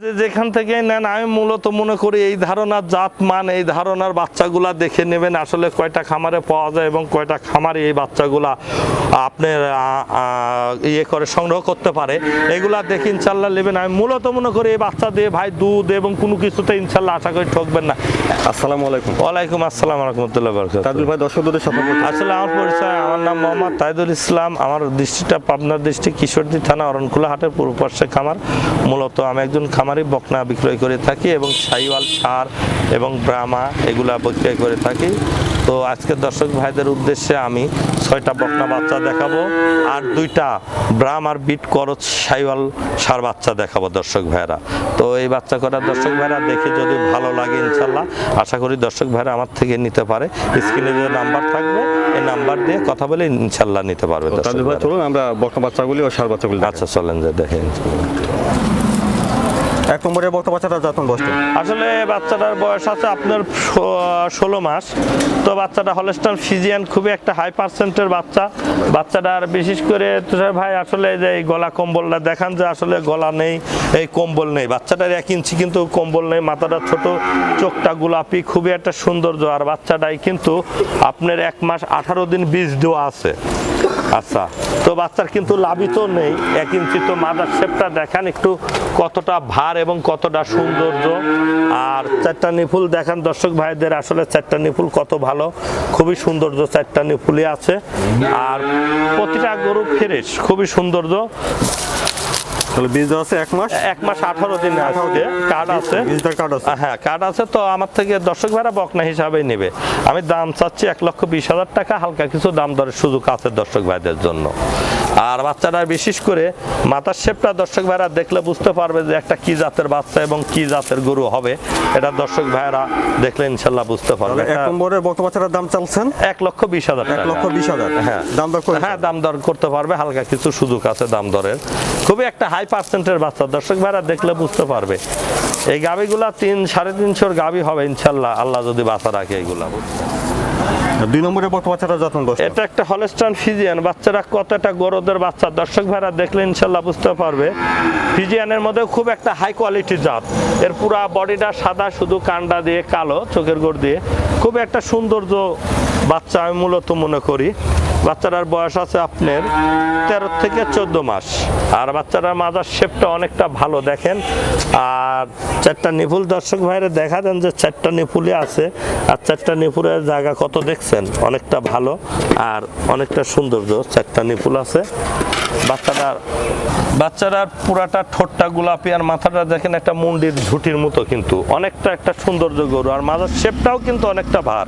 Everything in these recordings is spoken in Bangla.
যেখান থেকে নেন আমি মূলত মনে করি এই ধারণার জাত মান এই ধারণার বাচ্চাগুলা দেখে নেবেন আসলে কয়টা খামারে পাওয়া যায় এবং কয়টা খামারে এই বাচ্চাগুলা আপনার ইয়ে করে সংগ্রহ করতে পারে। এগুলা দেখে ইনশাল্লাহ নেবেন। আমি মূলত মনে করি এই বাচ্চা দিয়ে ভাই দুধ এবং কোনো কিছুতে ইনশাল্লাহ আশা করি ঠকবেন না। আসসালামু আলাইকুম। ওয়ালাইকুম আসসালাম রহমতুল্লাহ বরকাত তাজুল ভাই দর্শকদের সাথে আসলে আমার পরিচয় আমার নাম মোহাম্মদ তাইদুল ইসলাম। আমার দৃষ্টিটা পাবনার দৃষ্টি কিশোরদী থানা অরণকুলা হাটের পূর্ব পার্শ্বে খামার। মূলত আমি একজন খামারি বকনা বিক্রয় করে থাকি এবং সাইওয়াল সার এবং ব্রাহ্মা এগুলা বিক্রয় করে থাকি তো আজকে দর্শক ভাইদের উদ্দেশ্যে আমি ছয়টা বকনা বাচ্চা দেখাবো আর দুইটা ব্রাম আর বিট করচ সাইওয়াল সার বাচ্চা দেখাবো দর্শক ভাইরা তো এই বাচ্চা করা দর্শক ভাইরা দেখে যদি ভালো লাগে ইনশাল্লাহ আশা করি দর্শক ভাইরা আমার থেকে নিতে পারে স্ক্রিনে যে নাম্বার থাকবে এই নাম্বার দিয়ে কথা বলে ইনশাল্লাহ নিতে পারবে। চলুন আমরা বকনা বাচ্চাগুলি ও সার বাচ্চাগুলি। আচ্ছা চলেন যে দেখেন এক নম্বরে বক্তা বাচ্চাটা যত্ন বসতে আসলে বাচ্চাটার বয়স আছে আপনার ষোলো মাস। তো বাচ্চাটা হলস্টান ফিজিয়ান, খুবই একটা হাই পার্সেন্টের বাচ্চা। বাচ্চাটার বিশেষ করে তুষার ভাই, আসলে যে এই গলা কম্বলটা দেখান যে আসলে গলা নেই, এই কম্বল নেই। বাচ্চাটার এক ইঞ্চি কিন্তু কম্বল নেই, মাথাটা ছোট, চোখটা গোলাপি, খুবই একটা সৌন্দর্য। আর বাচ্চাটাই কিন্তু আপনার এক মাস আঠারো দিন বীজ দেওয়া আছে। আচ্ছা তো বাচ্চার কিন্তু লাভই তো নেই। এক ইঞ্চি তো মাদার শেপটা দেখান একটু কতটা ভার এবং কতটা সৌন্দর্য। আর চারটা ফুল দেখান দর্শক ভাইদের, আসলে চারটা ফুল কত ভালো, খুবই সৌন্দর্য চারটা ফুলই আছে। আর প্রতিটা গরু ফেরেস খুবই সৌন্দর্য। তাহলে বীজ আছে এক মাস? এক মাস আঠারো দিন কার্ড আছে। কার্ড আছে। হ্যাঁ কার্ড আছে তো আমার থেকে দর্শক ভাড়া বকনা হিসাবেই নেবে। আমি দাম চাচ্ছি এক লক্ষ বিশ হাজার টাকা হালকা কিছু দাম দরের সুযোগ আছে দর্শক ভাইদের জন্য। আর বাচ্চাটা বিশেষ করে মাথার শেপটা দর্শক ভাইরা দেখলে বুঝতে পারবে যে একটা কি জাতের বাচ্চা এবং কি জাতের গরু হবে। এটা দর্শক ভাইরা দেখলে ইনশাল্লাহ বুঝতে পারবে। এক নম্বরের বক্তা বাচ্চাটার দাম চালছেন এক লক্ষ বিশ হাজার এক লক্ষ বিশ হাজার। হ্যাঁ। দাম দর হ্যাঁ দাম দর করতে পারবে হালকা কিছু সুযোগ আছে দাম দরের। খুবই একটা হাই পার্সেন্টের বাচ্চা। দর্শক ভাইরা দেখলে বুঝতে পারবে। এই গাবিগুলা তিন সাড়ে তিনশোর গাবি হবে ইনশাল্লাহ। আল্লাহ যদি বাঁচা রাখে এইগুলা আর দুই নম্বরে বক্তা বাচ্চাটা যত্ন করছে। এটা একটা হলস্টান ফিজিয়ান, বাচ্চারা কতটা গরদের বাচ্চা, দর্শক ভাইরা দেখলে ইনশাল্লাহ বুঝতে পারবে। ফিজিয়ানের মধ্যে খুব একটা হাই কোয়ালিটির জাত। এর পুরা বডিটা সাদা, শুধু কান্ডা দিয়ে, কালো, চোখের গোড় দিয়ে। খুব একটা সৌন্দর্য বাচ্চা আমি মূলত মনে করি। বাচ্চাটার বয়স আছে আপনার তেরো থেকে চোদ্দ মাস। আর বাচ্চাটার মাজার শেপটা অনেকটা ভালো, দেখেন। আর চারটা নিপুল, দর্শক ভাইরা দেখা দেন যে চারটা নিপুলে আছে। আর চারটা নিপুলের জায়গা কত দেখছেন? অনেকটা ভালো আর অনেকটা সৌন্দর্য। চারটা নিপুল আছে। বাচ্চাটার বাচ্চাটার পুরাটা ঠোঁটটা গোলাপি আর মাথাটা দেখেন একটা মুন্ডির ঝুটির মতো কিন্তু। অনেকটা একটা সৌন্দর্য গরু। আর মাজার শেপটাও কিন্তু অনেকটা ভার।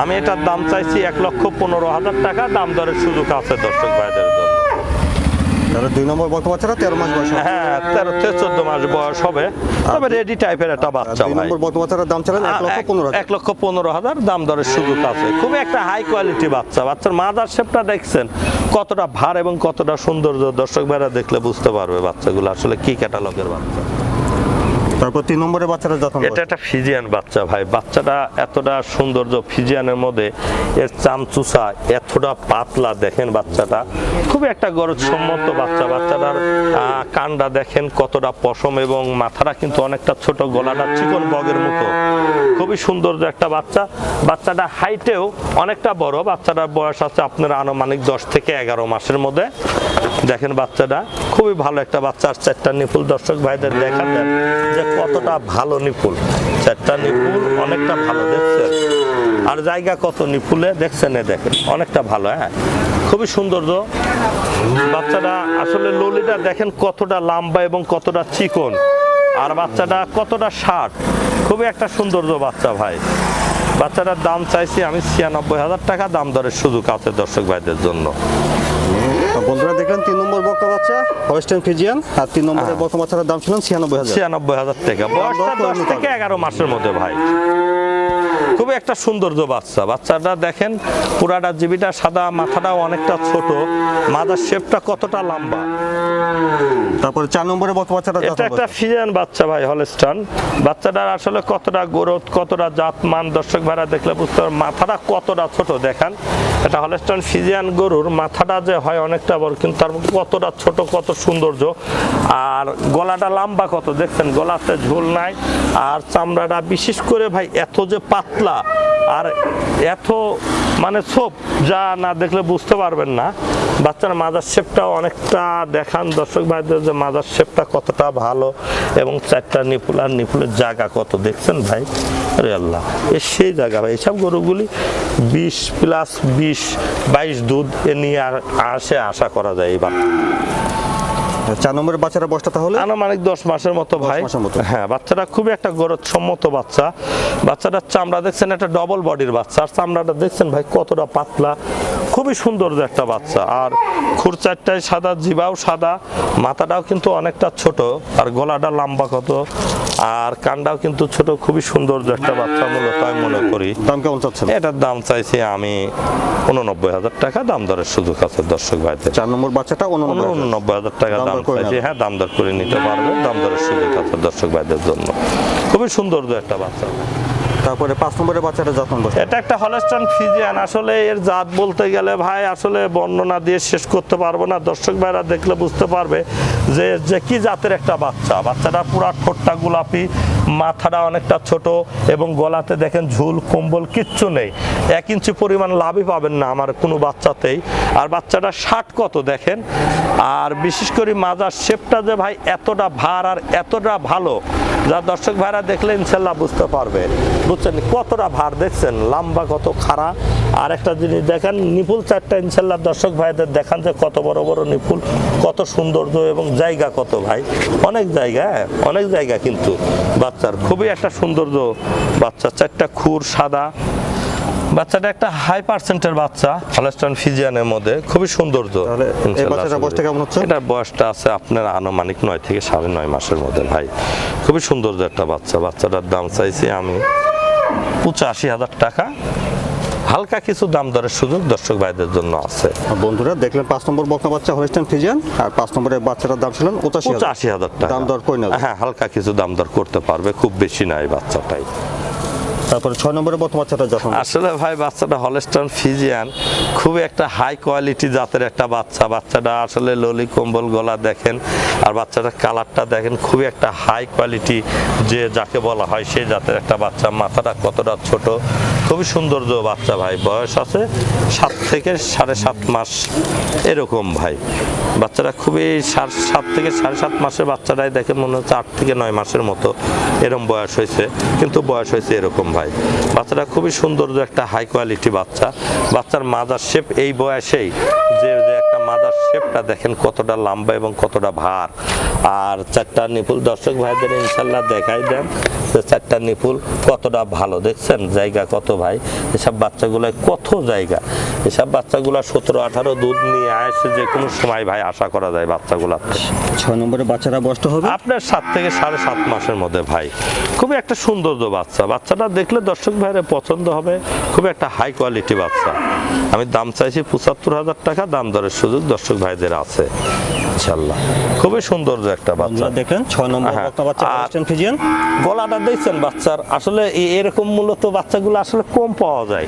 আমি এটার দাম চাইছি এক লক্ষ পনেরো হাজার টাকা। দাম দরের সুযোগ আছে দর্শক ভাইদের জন্য। দুই নম্বর বাচ্চাটা তেরো মাস বয়স হ্যাঁ তেরো থেকে চোদ্দ মাস বয়স হবে। তবে রেডি টাইপের একটা বাচ্চা দুই নম্বর বাচ্চাটার দাম এক লক্ষ পনেরো এক লক্ষ পনেরো হাজার দাম দরের সুযোগ আছে। খুবই একটা হাই কোয়ালিটি বাচ্চা। বাচ্চার মাদার শেপটা দেখছেন কতটা ভার এবং কতটা সৌন্দর্য দর্শক ভাইরা দেখলে বুঝতে পারবে বাচ্চাগুলো আসলে কি ক্যাটালগের বাচ্চা। তারপর তিন নম্বরের বাচ্চাটা যত্ন এটা একটা ফিজিয়ান বাচ্চা ভাই। বাচ্চাটা এতটা সৌন্দর্য ফিজিয়ানের মধ্যে এর চামচুসা এতটা পাতলা দেখেন বাচ্চাটা। খুবই একটা গরজ সম্মত বাচ্চা। বাচ্চাটার কানটা দেখেন কতটা পশম এবং মাথাটা কিন্তু অনেকটা ছোট গলাটা চিকন বগের মতো। খুবই সৌন্দর্য একটা বাচ্চা। বাচ্চাটা হাইটেও অনেকটা বড়। বাচ্চাটার বয়স আছে আপনার আনুমানিক দশ থেকে এগারো মাসের মধ্যে। দেখেন বাচ্চাটা। খুবই ভালো একটা বাচ্চা। চারটা নিপুল দর্শক ভাইদের দেখা দেন যে কতটা ভালো নিপুল। চারটা নিপুল অনেকটা ভালো, দেখছেন? আর জায়গা কত নিপুলে? দেখছেন এ দেখেন, অনেকটা ভালো হ্যাঁ? খুবই সৌন্দর্য বাচ্চাটা আসলে ললিটা দেখেন কতটা লম্বা এবং কতটা চিকন। আর বাচ্চাটা কতটা শার্ট খুবই একটা সৌন্দর্য বাচ্চা ভাই। বাচ্চাটার দাম চাইছি আমি ছিয়ানব্বই হাজার টাকা দাম দরের সুযোগ আছে দর্শক ভাইদের জন্য। বন্ধুরা দেখলেন তিন নম্বর বক্কা বাচ্চা হয়েস্টার্ন ফিজিয়ান আর তিন নম্বরের বক্কা বাচ্চাটার দাম ছিলেন ছিয়ানব্বই হাজার। ছিয়ানব্বই হাজার টাকা। দশ থেকে এগারো মাসের মধ্যে ভাই। খুবই একটা সৌন্দর্য বাচ্চা। বাচ্চাটা দেখেন পুরাটা জিবিটা সাদা মাথাটাও অনেকটা ছোট। মাদার শেপটা কতটা লম্বা। তারপরে চার নম্বরে বক বাচ্চাটা এটা একটা ফিজিয়ান বাচ্চা ভাই হলস্টান। বাচ্চাটার আসলে কতটা গ্রোথ কতটা জাত মান দর্শক ভাইরা দেখলে বুঝতে পারবেন মাথাটা কতটা ছোট দেখান। এটা হলস্টান ফিজিয়ান গরুর মাথাটা যে হয় অনেকটা বড় কিন্তু তার মধ্যে কতটা ছোট কত সৌন্দর্য। আর গলাটা লম্বা কত দেখছেন গলাতে ঝোল নাই। আর চামড়াটা বিশেষ করে ভাই এত যে পাতলা। আর এত মানে ছোপ যা না দেখলে বুঝতে পারবেন না। বাচ্চার মাদার শেপটা অনেকটা দেখান দর্শক ভাইদের যে মাদার শেপটা কতটা ভালো এবং চারটা নিপুল আর নিপুলের জায়গা কত, দেখছেন ভাই? আরে আল্লাহ, এ সেই জায়গা ভাই। এসব গরুগুলি বিশ প্লাস বিশ, বাইশ দুধ এ নিয়ে আসে, আশা করা যায় এবার। চার নম্বরের বাচ্চাটা বয়সটা তাহলে? আনুমানিক দশ মাসের মতো ভাই। হ্যাঁ বাচ্চাটা খুবই একটা গরৎসম্মত বাচ্চা। বাচ্চাটার চামড়া দেখছেন একটা ডবল বডির বাচ্চা। আর চামড়াটা দেখছেন ভাই কতটা পাতলা। খুবই সুন্দর একটা বাচ্চা। আর খুর চারটায় সাদা জিবাও সাদা মাথাটাও কিন্তু অনেকটা ছোট আর গলাটা লম্বা কত আর কানটাও কিন্তু ছোট খুবই সুন্দর একটা বাচ্চা মূলত আমি মনে করি। দাম কেমন চাচ্ছেন? এটার দাম চাইছি আমি উননব্বই হাজার টাকা দাম দরের সুযোগ আছে দর্শক ভাইদের। চার নম্বর বাচ্চাটা উননব্বই হাজার। টাকা দাম চাইছি। হ্যাঁ দাম দর করে নিতে পারবে দাম দরের সুযোগ আছে দর্শক ভাইদের জন্য। খুবই সুন্দর একটা বাচ্চা। তারপরে পাঁচ নম্বরের বাচ্চাটা যত্ন বয়স এটা একটা হলস্টান ফিজিয়ান। আসলে এর জাত বলতে গেলে ভাই, আসলে বর্ণনা দিয়ে শেষ করতে পারব না। দর্শক ভাইরা দেখলে বুঝতে পারবে যে যে কি জাতের একটা বাচ্চা। বাচ্চাটা পুরা ঠোঁটটা গোলাপি, মাথাটা অনেকটা ছোট এবং গলাতে দেখেন ঝুল, কম্বল, কিচ্ছু নেই। এক ইঞ্চি পরিমাণ লাভই পাবেন না আমার কোনো বাচ্চাতেই। আর বাচ্চাটা ষাট কত দেখেন? আর বিশেষ করে মাজার শেপটা যে ভাই, এতটা ভার আর এতটা ভালো যা দর্শক ভাইরা দেখলে ইনশাল্লাহ বুঝতে পারবে। বুঝছেন কতটা ভার দেখছেন লম্বা কত খাড়া। আর একটা জিনিস দেখেন নিপুল চারটা ইনশাল্লাহ দর্শক ভাইদের দেখান যে কত বড় বড় নিপুল কত সৌন্দর্য এবং জায়গা কত ভাই। অনেক জায়গা হ্যাঁ, অনেক জায়গা কিন্তু বাচ্চার। খুবই একটা সৌন্দর্য বাচ্চা চারটা খুর সাদা বাচ্চাটা একটা হাই পার্সেন্টের বাচ্চা। হলস্টন ফিজিয়ানের মধ্যে খুবই সৌন্দর্য। এই আশা বয়সটা কেমন হচ্ছে? এটার বয়সটা আছে আপনার আনুমানিক নয় থেকে সাড়ে নয় মাসের মধ্যে ভাই। খুবই সৌন্দর্য একটা বাচ্চা। বাচ্চাটার দাম চাইছি আমি পঁচাশি হাজার টাকা। হালকা কিছু দাম দরের সুযোগ দর্শক ভাইদের জন্য আছে। বন্ধুরা দেখলেন পাঁচ নম্বর বকনা বাচ্চা হলিস্টান ফিজিয়ান আর পাঁচ নম্বরের বাচ্চাটার দাম ছিলেন পঁচাশি হাজার। হাজার টাকা। দাম দর করে নেবে? হ্যাঁ হালকা কিছু দাম দর করতে পারবে খুব বেশি নাই বাচ্চাটাই। তারপরে ছয় নম্বরে বকনা বাচ্চাটা যখন আসলে ভাই, বাচ্চাটা হলস্টন ফিজিয়ান, খুবই একটা হাই কোয়ালিটি জাতের একটা বাচ্চা। বাচ্চাটা আসলে ললি কম্বল গলা দেখেন, আর বাচ্চাটার কালারটা দেখেন, খুবই একটা হাই কোয়ালিটি যে যাকে বলা হয় সেই জাতের একটা বাচ্চা। মাথাটা কতটা ছোট, খুবই সৌন্দর্য বাচ্চা ভাই। বয়স আছে সাত থেকে সাড়ে সাত মাস এরকম ভাই। বাচ্চাটা খুবই সাত থেকে সাড়ে সাত মাসের বাচ্চাটাই দেখে মনে হচ্ছে আট থেকে নয় মাসের মতো। এরকম বয়স হয়েছে, কিন্তু বয়স হয়েছে এরকম ভাই। বাচ্চাটা খুবই সুন্দর একটা হাই কোয়ালিটি বাচ্চা। বাচ্চার মাদার শেপ এই বয়সেই যে একটা মাদার শেপটা দেখেন কতটা লম্বা এবং কতটা ভার। আর চারটা নিপুল দর্শক ভাইদের ইনশাল্লাহ দেখাই দেন। যে চারটা নিপুল কতটা ভালো দেখছেন? জায়গা কত ভাই? এসব বাচ্চাগুলোয় কত জায়গা? এসব বাচ্চাগুলা সতেরো আঠারো দুধ নিয়ে আসে যে কোনো সময় ভাই আশা করা যায় বাচ্চাগুলাতে ছয় নম্বরের বাচ্চারা বয়সটা হবে। আপনার সাত থেকে সাড়ে সাত মাসের মধ্যে ভাই খুবই একটা সৌন্দর্য বাচ্চা। বাচ্চাটা দেখলে দর্শক ভাইয়ের পছন্দ হবে খুব একটা হাই কোয়ালিটি বাচ্চা। আমি দাম চাইছি পঁচাত্তর হাজার টাকা দাম দরের সুযোগ দর্শক ভাইদের আছে ইনশাল্লাহ। খুবই সৌন্দর্য একটা বাচ্চা। দেখেন ছয় নম্বর হ্যাঁ, বাচ্চা গলাটা দেখছেন বাচ্চার। আসলে এরকম মূলত বাচ্চাগুলো আসলে কম পাওয়া যায়।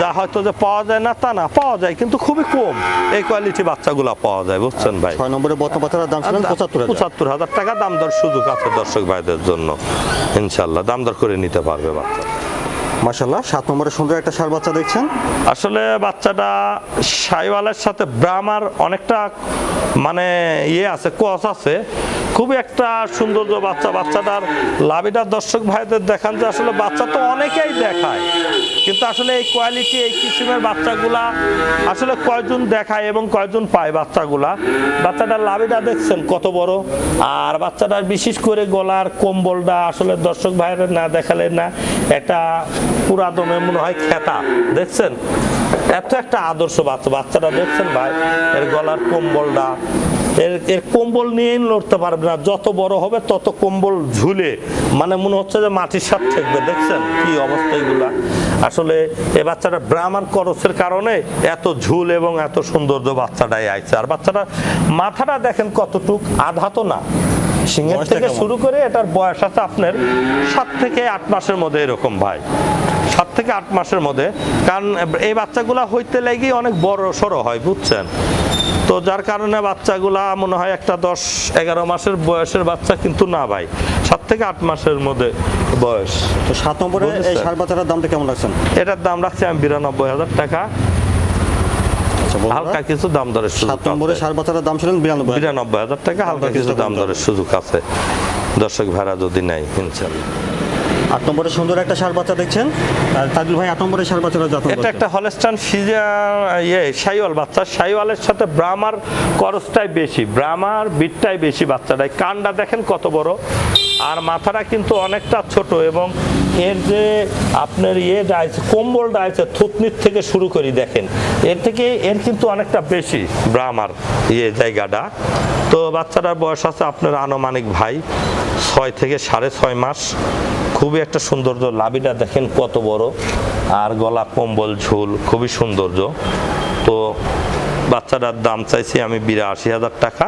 যা হয়তো যে পাওয়া যায় না তা না পাওয়া যায় কিন্তু খুবই কম এই কোয়ালিটি বাচ্চাগুলো পাওয়া যায় বুঝছেন ভাই? ছয় নম্বরে বাচ্চাটার দাম ছিলেন পঁচাত্তর হাজার। পঁচাত্তর হাজার টাকা দাম দর সুযোগ আছে দর্শক ভাইদের জন্য। ইনশাল্লাহ দাম দর করে নিতে পারবে বাচ্চা। সাত নম্বরের সুন্দর একটা সার বাচ্চা দেখছেন। আসলে বাচ্চাটা সাইওয়ালের সাথে ব্রাহ্মার অনেকটা মানে ইয়ে আছে কস আছে। খুবই একটা সৌন্দর্য বাচ্চা, বাচ্চাটার লাভিটার দর্শক ভাইদের দেখান যে আসলে বাচ্চা তো অনেকেই দেখায়, কিন্তু আসলে এই কোয়ালিটি এই কিসিমের বাচ্চাগুলা আসলে কয়জন দেখায় এবং কয়জন পায় বাচ্চাগুলা? বাচ্চাটার লাভিটা দেখছেন কত বড়? আর বাচ্চাটার বিশেষ করে গলার কম্বলটা আসলে দর্শক ভাইয়ের না দেখালে না একটা পুরাদমে মনে হয় খেতা, দেখছেন? এত একটা আদর্শ বাচ্চা, বাচ্চাটা দেখছেন ভাই? এর গলার কম্বলটা এর এর কম্বল নিয়েই লড়তে পারবে না। যত বড় হবে তত কম্বল ঝুলে। মানে মনে হচ্ছে যে মাটির সাথে থাকবে দেখছেন কি অবস্থা এগুলা? আসলে এই বাচ্চাটা ব্রাহ্মণ করসের কারণে এত ঝুল এবং এত সৌন্দর্য বাচ্চাটাই আইছে। আর বাচ্চাটা মাথাটা দেখেন কতটুক? আধা তো না। সিংহের থেকে শুরু করে এটার বয়স আছে আপনার সাত থেকে আট মাসের মধ্যে এরকম ভাই। সাত থেকে আট মাসের মধ্যে কারণ এই বাচ্চাগুলা হইতে লেগেই অনেক বড় সড়ো হয় বুঝছেন? তো যার কারণে বাচ্চাগুলা মনে হয় একটা দশ এগারো মাসের বয়সের বাচ্চা কিন্তু না ভাই। সাত থেকে আট মাসের মধ্যে বয়স। তো সাত নম্বরে এই? সার বাচ্চাটার দামটা কেমন রাখছেন এটার দাম রাখছি আমি বিরানব্বই হাজার টাকা। আচ্ছা হালকা কিছু দাম দরের সুযোগ সাত নম্বরে। সার বাচ্চাটার দাম ছিলেন বিরানব্বই বিরানব্বই হাজার টাকা হালকা কিছু দাম দরের সুযোগ আছে। দর্শক ভাড়া যদি নেয় ইনশাল্লাহ আট নম্বরে সুন্দর একটা সার বাচ্চা দেখছেন। আর তাজুল ভাই আট নম্বরে সার বাচ্চাটা যত্ন এটা একটা হলস্টান ফিজা ইয়ে সাইওয়াল বাচ্চা। সাইওয়ালের সাথে ব্রাহ্মার করসটাই বেশি ব্রাহ্মার বিটটাই বেশি বাচ্চাটাই কানটা দেখেন কত বড়। আর মাথাটা কিন্তু অনেকটা ছোট এবং এর যে আপনার ইয়ে আছে কম্বলটা আছে থুতনির থেকে শুরু করি দেখেন। এর থেকে এর কিন্তু অনেকটা বেশি ব্রাহ্মার ইয়ে জায়গাটা। তো বাচ্চাটার বয়স আছে আপনার আনুমানিক ভাই ছয় থেকে সাড়ে ছয় মাস। খুবই একটা সৌন্দর্য। লাভিটা দেখেন কত বড়। আর গলা কম্বল, ঝুল, খুবই সৌন্দর্য। তো বাচ্চাটার দাম চাইছি আমি বিরাশি হাজার টাকা।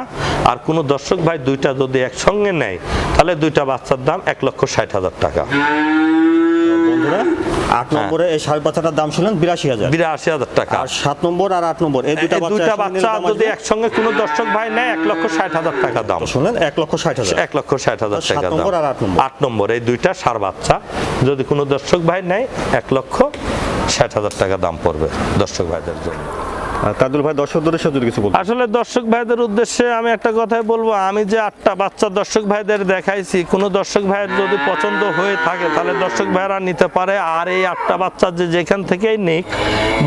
আর কোনো দর্শক ভাই দুইটা যদি একসঙ্গে নেয়, তাহলে দুইটা বাচ্চার দাম এক লক্ষ ষাট হাজার টাকা। বন্ধুরা আট নম্বরে এই সাড়ে বাচ্চাটার দাম ছিলেন বিরাশি হাজার। বিরাশি হাজার টাকা। আর সাত নম্বর আর আট নম্বর এই বাচ্চা যদি? একসঙ্গে কোনো দর্শক ভাই নেয় এক লক্ষ ষাট হাজার টাকা দাম। শুনলেন এক লক্ষ ষাট হাজার। এক লক্ষ ষাট হাজার টাকা দাম। নম্বর আর আট নম্বর। আট নম্বর এই দুইটা সার বাচ্চা যদি কোনো দর্শক ভাই নেয় এক লক্ষ ষাট হাজার টাকা দাম পড়বে দর্শক ভাইদের জন্য। তাজুল ভাই, দর্শকদের সাথে কিছু বলতে আসলে দর্শক ভাইদের উদ্দেশ্যে আমি একটা কথাই বলব, আমি যে আটটা বাচ্চা দর্শক ভাইদের দেখাইছি, কোনো দর্শক ভাইয়ের যদি পছন্দ হয়ে থাকে, তাহলে দর্শক ভাইরা নিতে পারে। আর এই আটটা বাচ্চা যে যেখান থেকেই নিক,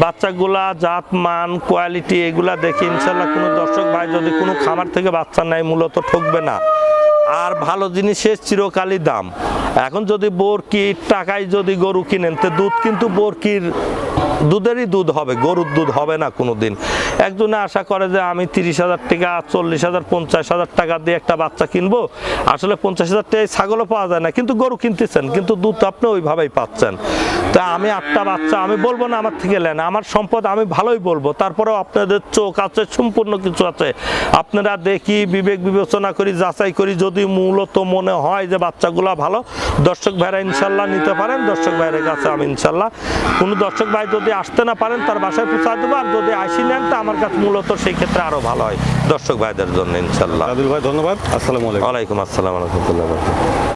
বাচ্চাগুলা, জাত, মান, কোয়ালিটি, এগুলা দেখে ইনশাল্লাহ কোনো দর্শক ভাই যদি কোনো খামার থেকে বাচ্চা নেয়, মূলত ঠকবে না। আর ভালো জিনিসের চিরকালই দাম। এখন যদি বোরকির টাকায় যদি গরু কিনেন, তো দুধ কিন্তু বোরকির দুধেরই দুধ হবে, গরুর দুধ হবে না কোনো দিন একজনে আশা করে যে আমি তিরিশ হাজার টাকা, চল্লিশ হাজার, পঞ্চাশ হাজার টাকা দিয়ে একটা বাচ্চা কিনবো, আসলে পঞ্চাশ হাজার টাকায় ছাগলও পাওয়া যায় না, কিন্তু গরু কিনতেছেন, কিন্তু দুধ আপনি ওইভাবেই পাচ্ছেন। তা আমি আটটা বাচ্চা, আমি বলব না আমার থেকে নেন, আমার সম্পদ আমি ভালোই বলব, তারপরেও আপনাদের চোখ আছে, সম্পূর্ণ কিছু আছে। আপনারা দেখি, বিবেক বিবেচনা করি, যাচাই করি, যদি মূলত মনে হয় যে বাচ্চাগুলা ভালো, দর্শক ভাইরা ইনশাল্লাহ নিতে পারেন, দর্শক ভাইয়ের কাছে আমি ইনশাল্লাহ। কোনো দর্শক ভাই যদি আসতে না পারেন তার বাসায় পৌঁছা দেবো। আর যদি আসি নেন তা আমার কাছে মূলত সেই ক্ষেত্রে আরও ভালো হয়। দর্শক ভাইদের জন্য ইনশাল্লাহ ভাই ধন্যবাদ। আসসালামু আলাইকুম। আসসালাম